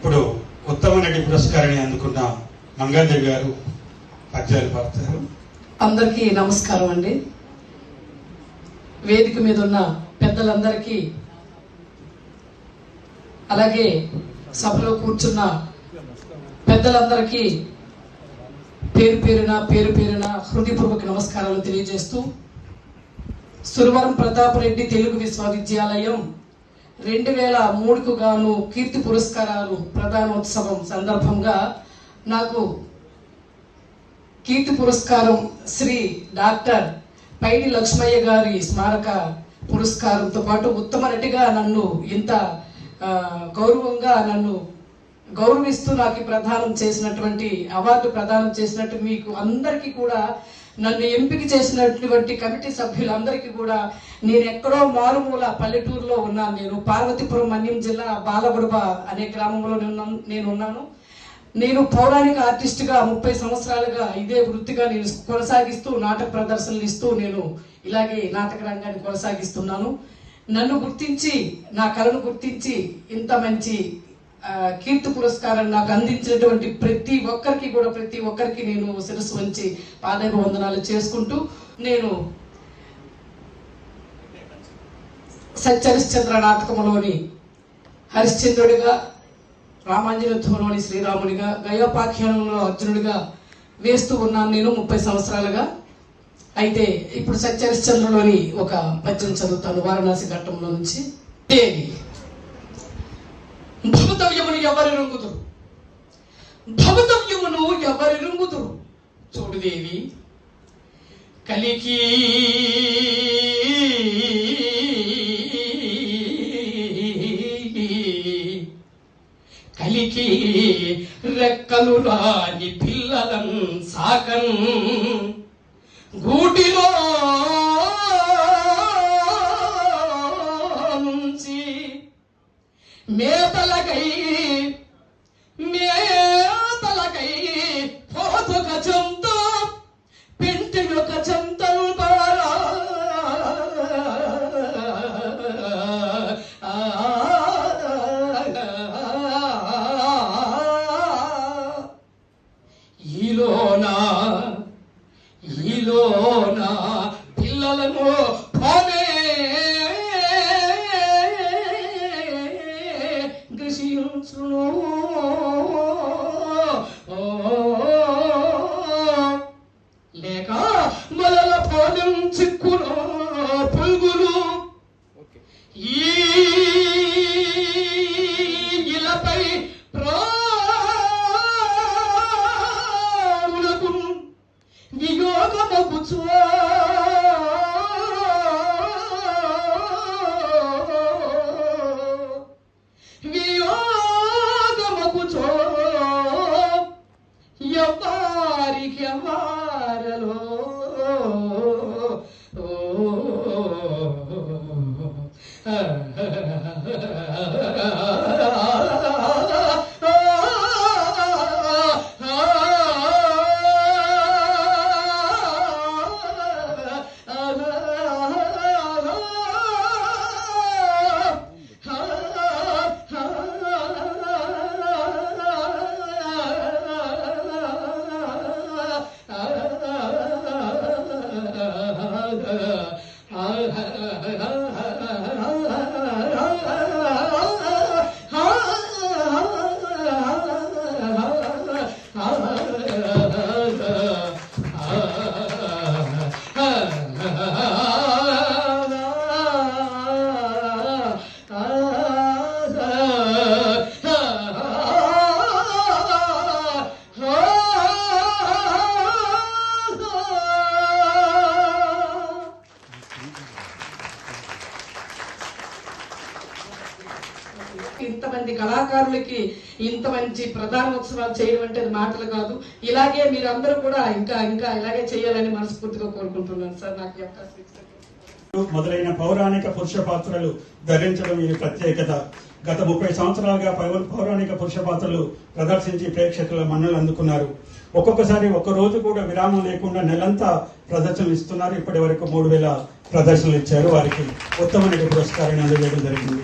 ఇప్పుడు ఉత్తమ నటి పురస్కారాన్ని అందుకున్న మంగాదేవి గారు పద్యాలు పాడతారు. అందరికీ నమస్కారం అండి. వేదిక మీద ఉన్న పెద్దలందరికీ అలాగే సభలో కూర్చున్న పెద్దలందరికీ పేరు పేరున పేరు పేరున హృదయపూర్వక నమస్కారాలు తెలియజేస్తూ సురవరం ప్రతాపరెడ్డి తెలుగు విశ్వవిద్యాలయం రెండు వేల మూడుకు గాను కీర్తి పురస్కారాలు ప్రధానోత్సవం సందర్భంగా నాకు కీర్తి పురస్కారం శ్రీ డాక్టర్ పైడి లక్ష్మయ్య గారి స్మారక పురస్కారంతో పాటు ఉత్తమ నటిగా నన్ను ఇంత గౌరవంగా నన్ను గౌరవిస్తూ నాకు ప్రదానం చేసినటువంటి అవార్డు ప్రదానం చేసినట్టు మీకు అందరికీ కూడా నన్ను ఎంపిక చేసినటువంటి కమిటీ సభ్యులందరికీ కూడా నేను ఎక్కడో మారుమూల పల్లెటూరులో ఉన్నాను. నేను పార్వతీపురం మన్యం జిల్లా బాలబుడబ అనే గ్రామంలో నేను- నేను ఉన్నాను. నేను పౌరాణిక ఆర్టిస్ట్గా ముప్పై సంవత్సరాలుగా ఇదే వృత్తిగా నేను కొనసాగిస్తూ నాటక ప్రదర్శనలు ఇస్తూ నేను ఇలాగే నాటక రంగాన్ని కొనసాగిస్తున్నాను. నన్ను గుర్తించి నా కళను గుర్తించి ఇంత మంచి కీర్తి పురస్కారం నాకు అందించినటువంటి ప్రతి ఒక్కరికి కూడా ప్రతి ఒక్కరికి నేను శిరస్సు వంచి పాదాభివందనాలు చేసుకుంటూ నేను సత్యహరిశ్చంద్ర నాటకంలోని హరిశ్చంద్రుడిగా రామాంజనోత్సవంలోని శ్రీరాముడిగా గయోపాఖ్యానంలో అర్జునుడిగా వేస్తూ ఉన్నాను నేను ముప్పై సంవత్సరాలుగా. అయితే ఇప్పుడు సత్యహరిశ్చంద్రలోని ఒక పద్యం చదువుతాను వారణాసి ఘట్టంలో నుంచి. దేవి. భవితవ్యమును ఎవరు రుంగుదురు భవితవ్యమును ఎవరు రుంగుదురు చూడుదేవి కలికి కలికి రెక్కలు రాని పిల్లలం సాకం గూటిలో మేతలకై మేతలకై పోతుక చెంతో పెంటి యొక్క చెంతలు బారా ఈలోనా ఈలో viral ho oh, oh, oh, oh కళాకారులకి ఇంత మంచి ప్రధానోత్సవాలు చేయడం అంటే అది మాటలు కాదు. ఇలాగే మీరందరూ కూడా ఇంకా ఇంకా ఇలాగే చేయాలని మనస్ఫూర్తిగా కోరుకుంటున్నాను సార్. నాకు ఈ అవకాశం మొదలైన పౌరాణిక పురుష పాత్రలు ధరించడం ఇది ప్రత్యేకత. గత ముప్పై సంవత్సరాలుగా పౌరాణిక పురుష పాత్రలు ప్రదర్శించి ప్రేక్షకుల మన్నలు అందుకున్నారు. ఒక్కొక్కసారి ఒక్క రోజు కూడా విరామం లేకుండా నెలంతా ప్రదర్శనలు ఇస్తున్నారు. ఇప్పటి వరకు మూడు వేల ప్రదర్శనలు ఇచ్చారు. వారికి ఉత్తమ నటి పురస్కారాన్ని అందజేయడం జరిగింది.